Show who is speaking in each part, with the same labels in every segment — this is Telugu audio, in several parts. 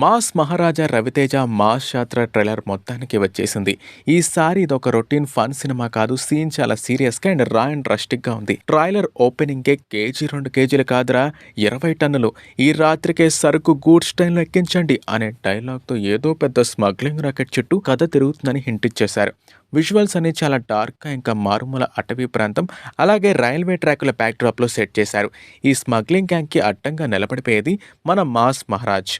Speaker 1: Mass Maharaja Ravi Teja mass Yatra trailer మొత్తానికి వచ్చేసింది. ఈసారి ఇదొక రొటీన్ ఫన్ సినిమా కాదు సీన్ చాలా సీరియస్గా అండ్ రా అండ్ రస్టిక్గా ఉంది. ట్రైలర్ ఓపెనింగ్ కే కేజీ రెండు కేజీలు కాదురా ఇరవై టన్నులు. ఈ రాత్రికే సరుకు గూడ్స్ ట్రైన్లో ఎక్కించండి అనే డైలాగ్తో ఏదో పెద్ద స్మగ్లింగ్ రాకెట్ చుట్టూ కథ తిరుగుతుందని హింట్ ఇచ్చేశారు. విజువల్స్ అన్ని చాలా డార్క్గా ఇంకా మారుమూల అటవీ ప్రాంతం అలాగే రైల్వే ట్రాకుల బ్యాక్డ్రాప్లో సెట్ చేశారు. ఈ స్మగ్లింగ్ గ్యాంగ్కి అడ్డంగా నిలబడిపోయేది మన మాస్ మహారాజ్.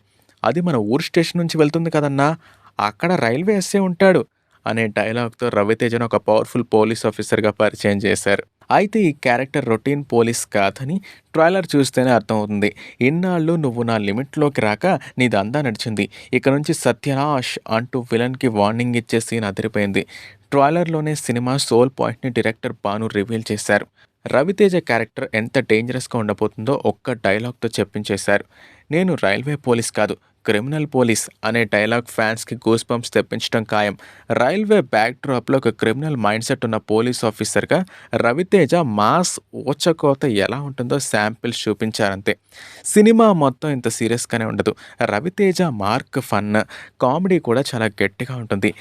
Speaker 1: అది మన ఊరు స్టేషన్ నుంచి వెళ్తుంది కదన్నా. అక్కడ రైల్వే ఎస్ఏ ఉంటాడు అనే డైలాగ్తో రవితేజను ఒక పవర్ఫుల్ పోలీస్ ఆఫీసర్గా పరిచయం చేశారు. అయితే ఈ క్యారెక్టర్ రొటీన్ పోలీస్ కాదని ట్రైలర్ చూస్తేనే అర్థమవుతుంది. ఇన్నాళ్ళు నువ్వు నా లిమిట్లోకి రాక నీదంతా నడిచింది. ఇక నుంచి సత్యనాష్ అంటూ విలన్కి వార్నింగ్ ఇచ్చే సీన్ అదిరిపోయింది. ట్రైలర్లోనే సినిమా సోల్ పాయింట్ని డైరెక్టర్ బాను రివీల్ చేశారు. రవితేజ క్యారెక్టర్ ఎంత డేంజరస్గా ఉండబోతుందో ఒక్క డైలాగ్తో చెప్పించేశారు. నేను రైల్వే పోలీస్ కాదు క్రిమినల్ పోలీస్ అనే డైలాగ్ ఫ్యాన్స్కి గూస్ బంప్స్ తెప్పించడం ఖాయం. రైల్వే బ్యాక్ డ్రాప్లో ఒక క్రిమినల్ మైండ్ సెట్ ఉన్న పోలీస్ ఆఫీసర్గా రవితేజ మాస్ ఓచకోత ఎలా ఉంటుందో శాంపిల్స్ చూపించారంతే. సినిమా మొత్తం ఇంత సీరియస్గానే ఉండదు. Raviteja mark fun. కామెడీ కూడా చాలా గట్టిగా ఉంటుంది.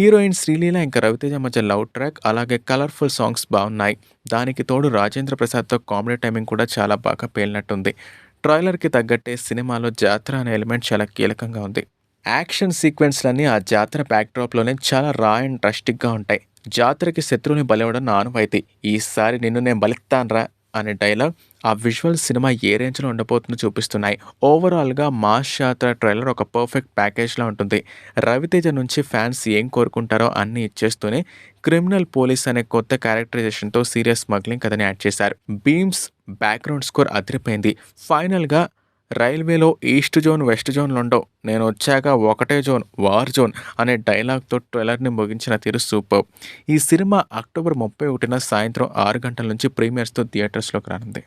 Speaker 1: హీరోయిన్ శ్రీలీల ఇంకా రవితేజ మధ్య లవ్ ట్రాక్ అలాగే కలర్ఫుల్ సాంగ్స్ బాగున్నాయి. దానికి తోడు రాజేంద్ర ప్రసాద్తో కామెడీ టైమింగ్ కూడా చాలా బాగా పేలినట్టుంది. ట్రైలర్కి తగ్గట్టే సినిమాలో జాతర అనే ఎలిమెంట్ చాలా కీలకంగా ఉంది. యాక్షన్ సీక్వెన్స్లన్నీ ఆ జాతర బ్యాక్డ్రాప్లోనే చాలా రా అండ్ ట్రస్టిక్గా ఉంటాయి. జాతరకి శత్రువుని బలివడం నా ఈసారి నిన్ను నేను బలిస్తాన్రా అనే డైలాగ్ ఆ విజువల్ సినిమా ఏ రేంజ్లో ఉండబోతుందో చూపిస్తున్నాయి. ఓవరాల్గా మాస్ యాత్ర ట్రైలర్ ఒక పర్ఫెక్ట్ ప్యాకేజ్లా ఉంటుంది. రవితేజ నుంచి ఫ్యాన్స్ ఏం కోరుకుంటారో అన్నీ ఇచ్చేస్తూనే క్రిమినల్ పోలీస్ అనే కొత్త క్యారెక్టరైజేషన్తో సీరియస్ స్మగ్లింగ్ కథని యాడ్ చేశారు. బీమ్స్ బ్యాక్గ్రౌండ్ స్కోర్ అదిరిపోయింది. ఫైనల్గా రైల్వేలో ఈస్ట్ జోన్ వెస్ట్ జోన్లు ఉండవు. నేను వచ్చాక ఒకటే జోన్ వార్ జోన్ అనే డైలాగ్తో ట్రైలర్ని ముగించిన తీరు సూపర్. ఈ సినిమా అక్టోబర్ ముప్పై ఒకటిన సాయంత్రం ఆరు గంటల నుంచి ప్రీమియర్స్తో థియేటర్స్లోకి రానుంది.